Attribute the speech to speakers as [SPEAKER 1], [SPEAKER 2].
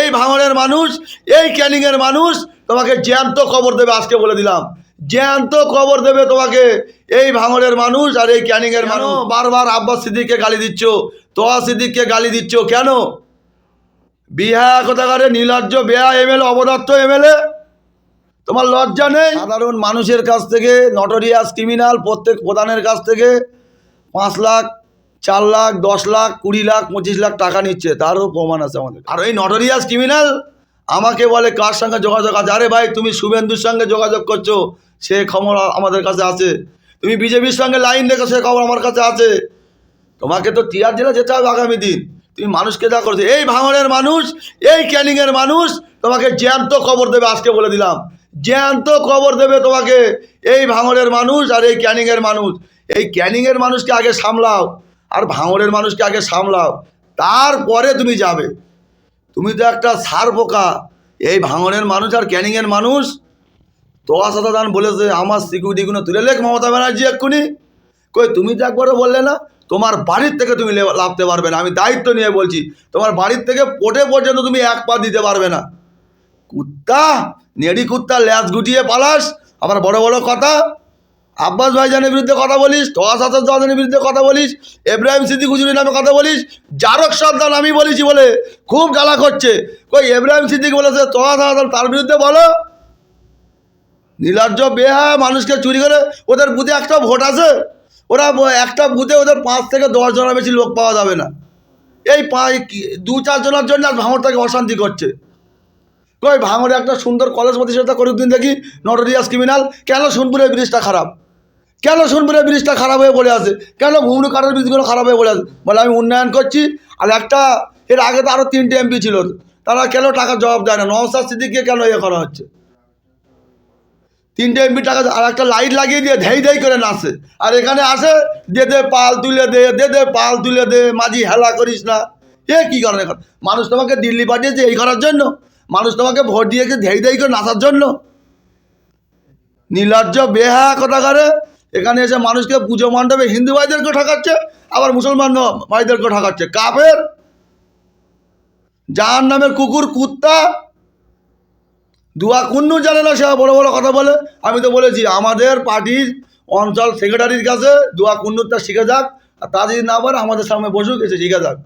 [SPEAKER 1] এই ভাঙনের মানুষ এই ক্যানিংয়ের মানুষ তোমাকে জ্যান্ত খবর দেবে আজকে বলে দিলাম। জ্যান্ত খবর দেবে তোমাকে এই ভাঙনের মানুষ আর এই ক্যানিংয়ের মানুষ। বারবার আব্বাস সিদ্দিককে গালি দিচ্ছ তোয়া সিদ্দিককে গালি দিচ্ছ কেন? বিহা কোথাকারে নীলাজ্য বেয়া এমএলএ অবদত্ত এমএলএ তোমার লজ্জা নেই? সাধারণ মানুষের কাছ থেকে নটোরিয়াস ক্রিমিনাল প্রত্যেক প্রধানের কাছ থেকে পাঁচ লাখ চার লাখ, দশ লাখ, কুড়ি লাখ, পঁচিশ লাখ টাকা নিচ্ছে। তারও প্রমাণ আছে আমাদের। আর এই নটোরিয়াস ক্রিমিনাল আমাকে বলে, কার সঙ্গে যোগাযোগ আছে? আরে ভাই, তুমি শুভেন্দুর সঙ্গে যোগাযোগ করছ, সে খবর আমাদের কাছে আছে। তুমি বিজেপির সঙ্গে লাইন রেখো সে খবর আমার কাছে আছে। তোমাকে তো টিয়ার জেলা যেতে হবে আগামী দিন। তুমি মানুষকে যা করছ, এই ভাঙনের মানুষ, এই ক্যানিংয়ের মানুষ, তোমাকে জ্যান্ত খবর দেবে, আজকে বলে দিলাম। জ্যান্ত খবর দেবে তোমাকে, এই ভাঙনের মানুষ আর এই ক্যানিংয়ের মানুষ। এই ক্যানিংয়ের মানুষকে আগে সামলাও। আর ভাঙরের মানুষকে আগে সামলাও, তারপরে তুমি যাবে। তুমি তো একটা সার পোকা। এই ভাঙনের মানুষ আর ক্যানিংয়ের মানুষ তোয়া সাদাদান বলেছে, আমার সিকিউরিটিগুলো তুলে লেখ মমতা ব্যানার্জি এক্ষুনি। কই, তুমি তো একবারও বললে না, তোমার বাড়ির থেকে তুমি লাভতে পারবে না, আমি দায়িত্ব নিয়ে বলছি, তোমার বাড়ির থেকে পোটে পর্যন্ত তুমি এক পা দিতে পারবে না। কুত্তা, নেড়ি কুত্তা ল্যাস গুটিয়ে পালাস, আবার বড় বড় কথা আব্বাস ভাইজানের বিরুদ্ধে কথা বলিস, তোয়াস আসাদ জাহানের বিরুদ্ধে কথা বলিস, এব্রাহিম সিদ্দিক হুজুরের নামে কথা বলিস, জারক সন্তান আমি বলেছি বলে খুব গালা করছে কই, এব্রাহিম সিদ্দিক বলেছে, তোয়াস আসাদ তার বিরুদ্ধে বলো। নীলার্য বেহা মানুষকে চুরি করে, ওদের বুথে একটা ভোট আছে, ওরা একটা বুথে ওদের পাঁচ থেকে দশ জনের বেশি লোক পাওয়া যাবে না। এই পাঁচ দু চারজনের জন্য আর ভাঙর তাকে অশান্তি করছে। কই ভাঙরে একটা সুন্দর কলেজ প্রতিষ্ঠাতা করুক দিন দেখি নটোরিয়াস ক্রিমিনাল কেন সোনপুরের ব্রিজটা খারাপ? কেন সোনপুরের ব্রিজটা খারাপ হয়ে পড়ে আছে। কেন ঘুমরু কাটার ব্রিজগুলো খারাপ হয়ে পড়ে আছে? বলে, আমি উন্নয়ন করছি আর একটা, এর আগে তো আরও তিনটে এমপি ছিল। তারা কেন টাকা জবাব দেয় না? নওসাদ সিদ্দিককে কেন ইয়ে করা হচ্ছে? তিনটে এমপি টাকা আর একটা লাইট লাগিয়ে দিয়ে ধেই ধেই করে নাচে। আর এখানে আসে, দে দে, পাল তুলে দে দে দে, পাল তুলে দে, মাঝি হেলা করিস না। এ কী কারণে কর মানুষ তোমাকে দিল্লি পাঠিয়েছে এই করার জন্য? মানুষ তোমাকে ভোট দিয়েছে ধেই ধেই করে নাচার জন্য? নীলাজ্য বেহা কথাকারে এখানে এসে মানুষকে পুজো মণ্ডপে হিন্দু ভাইদেরকে ঠকাচ্ছে, আবার মুসলমান ভাইদেরকে ঠকাচ্ছে। কাফের, যার নামের কুকুর, কুত্তা, দুয়া কুন্নু জানে না, সে বড় বড় কথা বলে। আমি তো বলেছি, আমাদের পার্টির অঞ্চল সেক্রেটারির কাছে দুয়া কুন্নুরটা শিখে যাক, আর তা যদি না পারে আমাদের সামনে বসুক, এসে শিখে যাক।